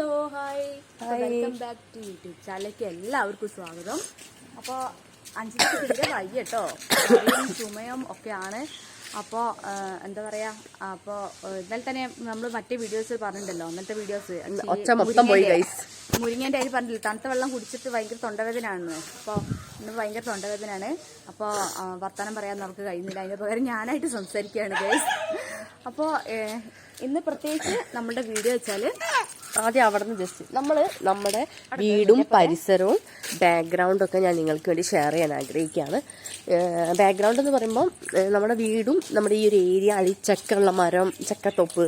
Hello hi welcome back to YouTube ചാനലിലേക്ക് എല്ലാവർക്കും സ്വാഗതം. അപ്പോൾ അഞ്ചു തീരെ വൈകി കേട്ടോ ചുമയും ഒക്കെയാണ്. അപ്പോൾ എന്താ പറയുക അപ്പോൾ ഇന്നലെ തന്നെ നമ്മൾ മറ്റേ വീഡിയോസ് പറഞ്ഞിട്ടുണ്ടല്ലോ അന്നത്തെ വീഡിയോസ്. മുരിങ്ങേന്റെ അരി പറഞ്ഞില്ല തണുത്ത വെള്ളം കുടിച്ചിട്ട് ഭയങ്കര തൊണ്ടവേദനയാണെന്ന്. അപ്പോൾ ഇന്ന് ഭയങ്കര തൊണ്ടവേദനയാണ്. അപ്പോൾ വർത്തമാനം പറയാൻ നമുക്ക് കഴിയുന്നില്ല. അതിന് പകരം ഞാനായിട്ട് സംസാരിക്കുകയാണ് ഗൈസ് അപ്പോൾ ഇന്ന് പ്രത്യേകിച്ച് നമ്മുടെ വീഡിയോ വെച്ചാൽ ആദ്യം അവിടെ നിന്ന് ജസ്റ്റ് നമ്മൾ നമ്മുടെ വീടും പരിസരവും ബാക്ക്ഗ്രൗണ്ടും ഒക്കെ ഞാൻ നിങ്ങൾക്ക് വേണ്ടി ഷെയർ ചെയ്യാൻ ആഗ്രഹിക്കുകയാണ്. ബാക്ക്ഗ്രൗണ്ട് എന്ന് പറയുമ്പോൾ നമ്മുടെ വീടും നമ്മുടെ ഈ ഒരു ഏരിയ അളി ചക്കുള്ള മരം ചക്കത്തൊപ്പ്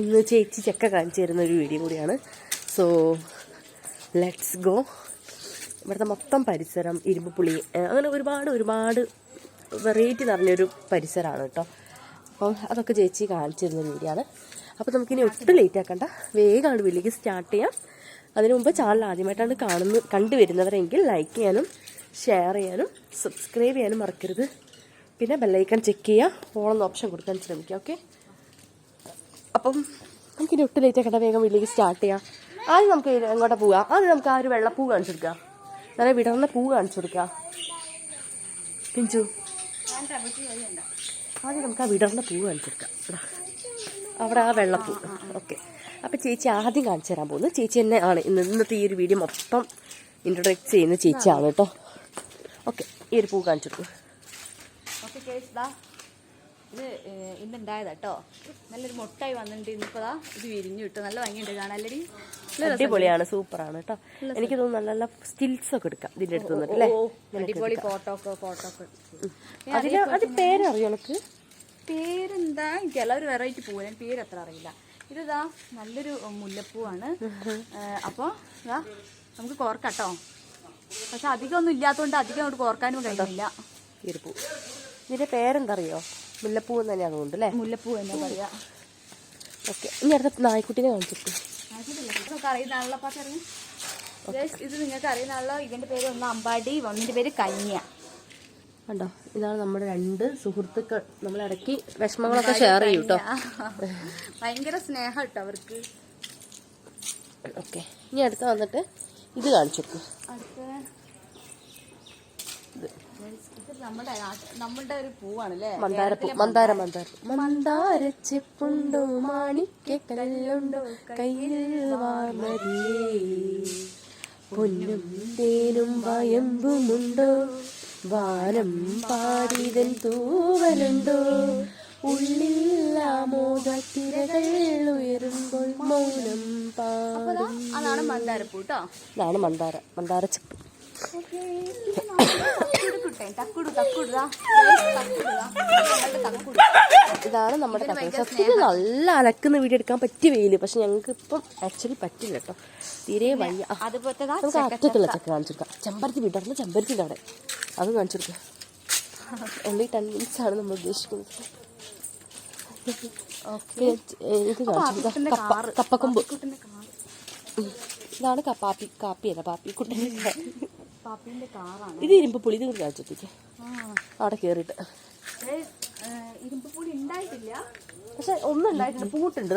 ഇന്ന് ചേച്ചി ചക്ക കാണിച്ചു തരുന്ന ഒരു വീഡിയോ കൂടിയാണ്. സോ ലെറ്റ്സ് ഗോ ഇവിടുത്തെ മൊത്തം പരിസരം ഇരുമ്പ് പുളി അങ്ങനെ ഒരുപാട് ഒരുപാട് വെറൈറ്റി നിറഞ്ഞൊരു പരിസരമാണ് കേട്ടോ. അപ്പം അതൊക്കെ ചേച്ചി കാണിച്ചിരുന്ന വീഡിയോ ആണ്. അപ്പോൾ നമുക്കിനി ഒട്ടും ലേറ്റ് ആക്കണ്ട. വേഗമാണ് വീട്ടിലേക്ക് സ്റ്റാർട്ട് ചെയ്യാം. അതിനു മുമ്പ് ചാനൽ ആദ്യമായിട്ടാണ് കാണുന്ന കണ്ടുവരുന്നവരെങ്കിൽ ലൈക്ക് ചെയ്യാനും ഷെയർ ചെയ്യാനും സബ്സ്ക്രൈബ് ചെയ്യാനും മറക്കരുത്. പിന്നെ ബെല്ലൈക്കൺ ചെക്ക് ചെയ്യുക ഓളെന്ന ഓപ്ഷൻ കൊടുക്കാൻ ശ്രമിക്കുക ഓക്കെ അപ്പം നമുക്കിനി ഒട്ടും ലേറ്റ് ആക്കണ്ട. വേഗം വീട്ടിലേക്ക് സ്റ്റാർട്ട് ചെയ്യാം. ആദ്യം നമുക്ക് എങ്ങോട്ടാണ് പോവുക ആദ്യം നമുക്ക് ആ ഒരു വെള്ളപ്പൂ കാണിച്ചു കൊടുക്കാം. നല്ല വിടർന്ന പൂ കാണിച്ചു കൊടുക്കാം. പിഞ്ചു. ആദ്യം നമുക്ക് ആ വിടർന്ന പൂ കാണിച്ചു കൊടുക്കാം. അവിടെ ആ വെള്ളപ്പൂ. ഓക്കെ. അപ്പോൾ ചേച്ചി ആദ്യം കാണിച്ചു തരാൻ പോകുന്നത്. ചേച്ചി തന്നെ ആണ്. ഇന്ന് ഇന്നത്തെ ഈ ഒരു വീഡിയോ മൊത്തം ഇൻട്രൊഡക്റ്റ് ചെയ്യുന്ന ചേച്ചിയാണ് കേട്ടോ. ഓക്കെ. ഈ ഒരു പൂ കാണിച്ചു കൊടുക്കും. ഓക്കെ ദാ ഇത് ഇന്നുണ്ടായതാ കേട്ടോ നല്ലൊരു മുട്ടായി വന്നിട്ടുണ്ട് ഇന്നിപ്പോ ഇത് വിരിഞ്ഞു കിട്ടും. നല്ല ഭംഗിയുണ്ട് കാണാനല്ലടി? അടിപൊളിയാണ് സൂപ്പറാണ് കേട്ടോ എനിക്ക് തോന്നുന്നു നല്ല നല്ല സ്റ്റിൽസ് ഒക്കെ എടുക്കാം ഇതിന്റെ അടുത്ത് നിന്നിട്ട് അല്ലേ? അടിപൊളി ഫോട്ടോ ഫോട്ടോ അതിന് അത് പേരറിയോ എനിക്ക് പേരെന്താ? എനിക്ക് എല്ലാവരും വെറൈറ്റി പൂവ്. ഞാൻ പേര് അത്ര അറിയില്ല. ഇതാ നല്ലൊരു മുല്ലപ്പൂവാണ്. ഏഹ്, അപ്പൊ ഇതാ നമുക്ക് കോർക്കട്ടോ. പക്ഷെ അധികം ഒന്നും ഇല്ലാത്തതുകൊണ്ട് അധികം അങ്ങോട്ട് കോർക്കാനും കഴിയില്ല ഇരുപ്പൂ ഒരു പൂ ഇതിന്റെ പേരെന്താ അറിയോ മുല്ലപ്പൂ എന്ന് തന്നെയാണ് അതുകൊണ്ട് അല്ലേ? മുല്ലപ്പൂ എന്നാ പറയാ. ഓക്കെ. ഇനി അടുത്ത നായ്ക്കുട്ടിനെ കാണിച്ചിട്ട് നമുക്ക് പാട്ട് അറിയാം. ഇത് നിങ്ങൾക്ക് അറിയുന്നാണല്ലോ ഇതിന്റെ പേര് ഒന്ന് അമ്പാടി ഒന്നിന്റെ പേര് കന്യ. കണ്ടോ? ഇതാണ് നമ്മുടെ രണ്ട് സുഹൃത്തുക്കൾ. നമ്മൾ ഇടയ്ക്ക് വിഷമങ്ങളൊക്കെ ഷെയർ ചെയ്യും കേട്ടോ ഭയങ്കര സ്നേഹം കേട്ടോ അവർക്ക്. ഓക്കെ. ഇനി അടുത്ത് വന്നിട്ട് ഇത് കാണിച്ചു മന്ദാര മന്ദാര മന്ദാര. ചെപ്പുണ്ടോ? മാണിക്കല്ലുണ്ടോ കയ്യിൽ വാർമതിയേ പൊന്നും തേനും വയമ്പുമുണ്ടോ? വാനം പാടിതൻ തൂവലുണ്ടോ ഉള്ളിൽ ആമോദത്തിരകൾ ഉയരുമ്പോൾ മൗനം പാടും അതാണ് മന്ദാരപ്പൂ കേട്ടോ ഇതാണ് മന്ദാര മന്ദാര ചെപ്പ് തക്കുടു തക്കുടു ദാ. തക്കുടു ദാ. നമ്മളുടെ തക്കുടു. ഇതാണ് നമ്മുടെ കഥ സത്യത്തിൽ നല്ല അലക്കുന്ന വീഡിയോ എടുക്കാൻ പറ്റിയ വെയിൽ. പക്ഷെ ഞങ്ങൾക്ക് ഇപ്പം ആക്ച്വലി പറ്റില്ല കേട്ടോ. തീരെ വയ്യ. അതുപോലെ നമുക്ക് അറ്റത്തുള്ള ചക്ക കാണിച്ചു കൊടുക്കാം. ചെമ്പരത്തി വീട്ടിൽ ചെമ്പരത്തി അവിടെ അത് കാണിച്ചു കൊടുക്കാം. ഓൺലി ടെൻ മിനിറ്റ്സ് ആണ് നമ്മൾ ഉദ്ദേശിക്കുന്നത്. ഇത് കാണിച്ചു കപ്പ. കപ്പക്കൊമ്പ്. ഇതാണ് കപ്പാപ്പി കാപ്പിയല്ല പാപ്പി കുട്ടന്റെ പാപ്പിന്റെ കാറാണ്. ഇത് ഇരുമ്പ് പുളി ഇത് കാണിച്ചു അവിടെ കയറിയിട്ട് ഇരുമ്പ് പുളി ഉണ്ടായിട്ടില്ല. പക്ഷെ ഒന്നും ഉണ്ടായിട്ടുണ്ട് പൂട്ടുണ്ട്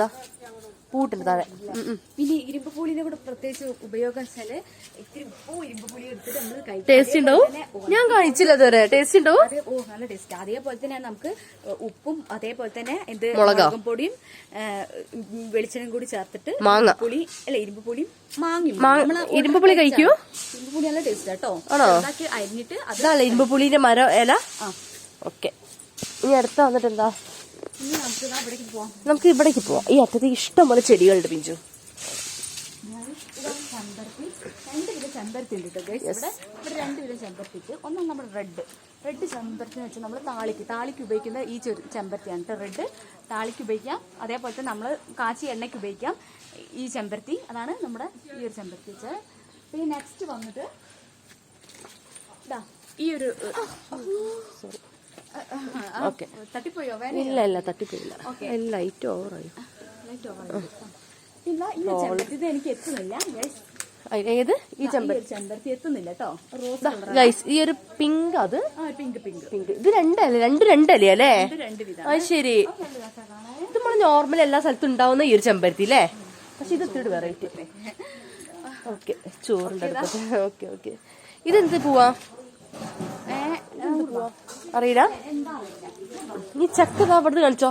പൂട്ടുണ്ട് താഴെ. പിന്നെ ഇരുമ്പ് പുളിനെ കൂടെ പ്രത്യേകിച്ച് ഉപയോഗം വെച്ചാൽ ഇത്തിരി ഉപ്പും ഇരുമ്പ് പുളി എടുത്തിട്ട് നമ്മൾ കഴിക്കും ടേസ്റ്റ് ഉണ്ടാവും? ഞാൻ കഴിച്ചില്ല ഇതുവരെ. ടേസ്റ്റ് ഉണ്ടാവും? അത് ഓ നല്ല ടേസ്റ്റ് അതേപോലെ തന്നെ നമുക്ക് ഉപ്പും അതേപോലെ തന്നെ എന്ത് മുളകോ? പൊടിയും വെളിച്ചെണ്ണയും കൂടി ചേർത്തിട്ട് മാങ്ങ. പുളി അല്ല ഇരുമ്പ് പുളിയും മാങ്ങയും. ഇരുമ്പ് പുളി കഴിക്കൂ ഇരുമ്പ് പുളി നല്ല ടേസ്റ്റ് കേട്ടോ അരിഞ്ഞിട്ട് അതല്ല ഇരുമ്പ് പുളിന്റെ മരം ഇല? ആ. ഓക്കെ. ഇനി അടുത്ത വന്നിട്ട് എന്താ നമുക്ക് ഇവിടേക്ക് പോവാം. ഈ അറ്റത്ത് ഇഷ്ടം പോലെ ചെടികളുണ്ട് പിഞ്ചു ചെമ്പരത്തി ഉണ്ട് കേട്ടോ ഗൈസ് ഇവിടെ ഇവിടെ രണ്ട് വിധം ചെമ്പരത്തിക്ക് ഒന്നും നമ്മുടെ റെഡ് റെഡ് ചെമ്പരത്തി എന്ന് വെച്ചാൽ നമ്മൾ താളിക്ക് താളിക്ക് ഉപയോഗിക്കുന്ന ഈ ചെറു ചെമ്പരത്തിയാണ് കേട്ടോ റെഡ് താളിക്ക് ഉപയോഗിക്കാം അതേപോലെ തന്നെ നമ്മൾ കാച്ചി എണ്ണയ്ക്ക് ഉപയോഗിക്കാം ഈ ചെമ്പരത്തി അതാണ് നമ്മുടെ ഈ ഒരു ചെമ്പരത്തി വെച്ചാൽ പിന്നെ നെക്സ്റ്റ് വന്നിട്ട് ഇതാ ഈ ഒരു ഓക്കെ ഇല്ല ഇല്ല തട്ടിപ്പോയില്ല. ലൈറ്റ് ഓവറായി ഏത്? ഈ ചെമ്പ ചെമ്പരത്തി. എത്തുന്നില്ല കേട്ടോ ഗൈസ് ഈ ഒരു പിങ്ക് അത്? പിങ്ക് പിങ്ക് പിങ്ക് ഇത് രണ്ടല്ലേ? രണ്ട് രണ്ടല്ലേ അല്ലേ? അത് ശരി. ഇത് നമ്മൾ നോർമൽ എല്ലാ സ്ഥലത്തും ഉണ്ടാവുന്ന ഈ ഒരു ചെമ്പരത്തി അല്ലേ പക്ഷെ ഇത് ഒത്തിരി വെറൈറ്റി ഓക്കെ ചോറിന്റെ അടുപ്പത്ത് ഓക്കെ ഓക്കെ ഇതെന്ത് പോവാ. അറിയില്ല. നീ ചക്ക അവിടുന്ന് കാണിച്ചോ.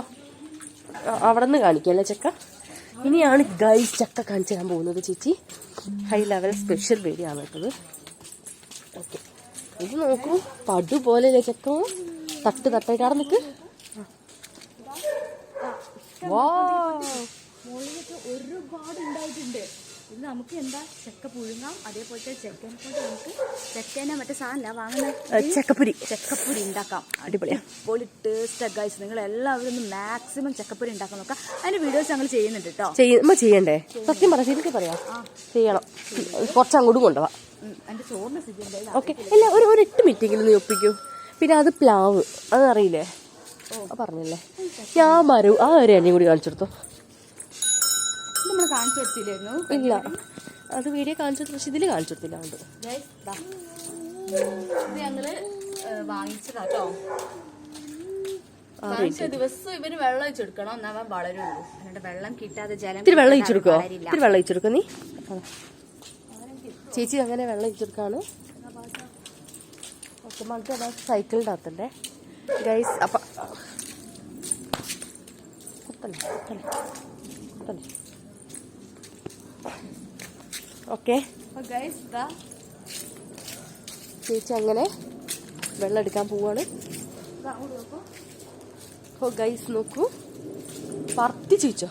ആ, അവിടുന്ന് കാണിക്കല്ലേ ചക്ക? ഇനിയാണ് ഗൈസ് ചക്ക കാണിച്ചു തരാൻ പോകുന്നത് ചേച്ചി. ഹൈ ലെവൽ സ്പെഷ്യൽ വീഡിയോ ആണ് കേട്ടത്. ഓക്കെ ഇത് നോക്കൂ. പടു പോലെ ചക്ക? തട്ട് തട്ടായിട്ട് അവിടെ നിൽക്ക് ഒരുപാട് ഉണ്ടായിട്ടുണ്ട്. ഇത് നമുക്ക് എന്താ ചക്ക പുഴുങ്ങാം. അതേപോലത്തെ ചെക്കൻ കൊണ്ട് നമുക്ക് ചെക്കനെ മറ്റേ സാധനമില്ല വാങ്ങുന്ന ചക്കപ്പുരി. ചക്കപ്പൊരി ഉണ്ടാക്കാം. അടിപൊളിയാ. അടിപൊളി ടേസ്റ്റ് ഗൈസ് നിങ്ങൾ എല്ലാവരും ഒന്ന് മാക്സിമം ചക്കപ്പൊരി ഉണ്ടാക്കാൻ നോക്കാം അതിന്റെ വീഡിയോസ് ഞങ്ങൾ ചെയ്യുന്നുണ്ട് കേട്ടോ ചെയ്യുമ്പോൾ ചെയ്യണ്ടേ? സത്യം പറ ശരിക്കും പറയാം. ചെയ്യണം. കുറച്ച് അങ്ങോട്ടും കൊണ്ടുപോവാം എന്റെ ചോറിന് സ്ഥിതി ഓക്കെ. ഇല്ല ഒരു ഒരു എട്ട് മിനിറ്റെങ്കിലും നീ ഒപ്പിക്കൂ. പിന്നെ അത് പ്ലാവ്. അതറിയില്ലേ ആ പറഞ്ഞില്ലേ? ഞാൻ മരവ് ആ ഒരു അനിയും കൂടി കാണിച്ചു കൊടുത്തോ. നമ്മൾ കാണിച്ചു കൊടുത്തില്ലായിരുന്നു. ഇല്ല. അത് വീഡിയോ കാണിച്ചു പക്ഷെ ഇതിൽ കാണിച്ചു കൊടുത്തില്ല അതുകൊണ്ട്. ഇത് ഞങ്ങൾ വാങ്ങിച്ചതാട്ടോ വാങ്ങിച്ച ദിവസം ഇവന് വെള്ളം ഒഴിച്ചെടുക്കണം വളരുള്ളൂ. വെള്ളം കിട്ടാതെ ജലം ഇത്തിരി വെള്ളം ഒഴിച്ചെടുക്കോ. ഇത്തിരി വെള്ളം ഒഴിച്ചെടുക്കോ നീ. ചേച്ചി അങ്ങനെ വെള്ളം ഒഴിച്ചെടുക്കാണ് ഓക്കെ നമുക്ക് അതാ സൈക്കിളിന്റെ അകത്തല്ലേ ഗൈസ് അപ്പൊ കുത്തല്ലേ കുത്തല്ലേ കുത്തല്ലേ ഓക്കെ. ചേച്ചി അങ്ങനെ വെള്ളം എടുക്കാൻ പോവാണ്. ഓ ഗൈസ് നോക്കൂ പറത്തി ചേച്ചോ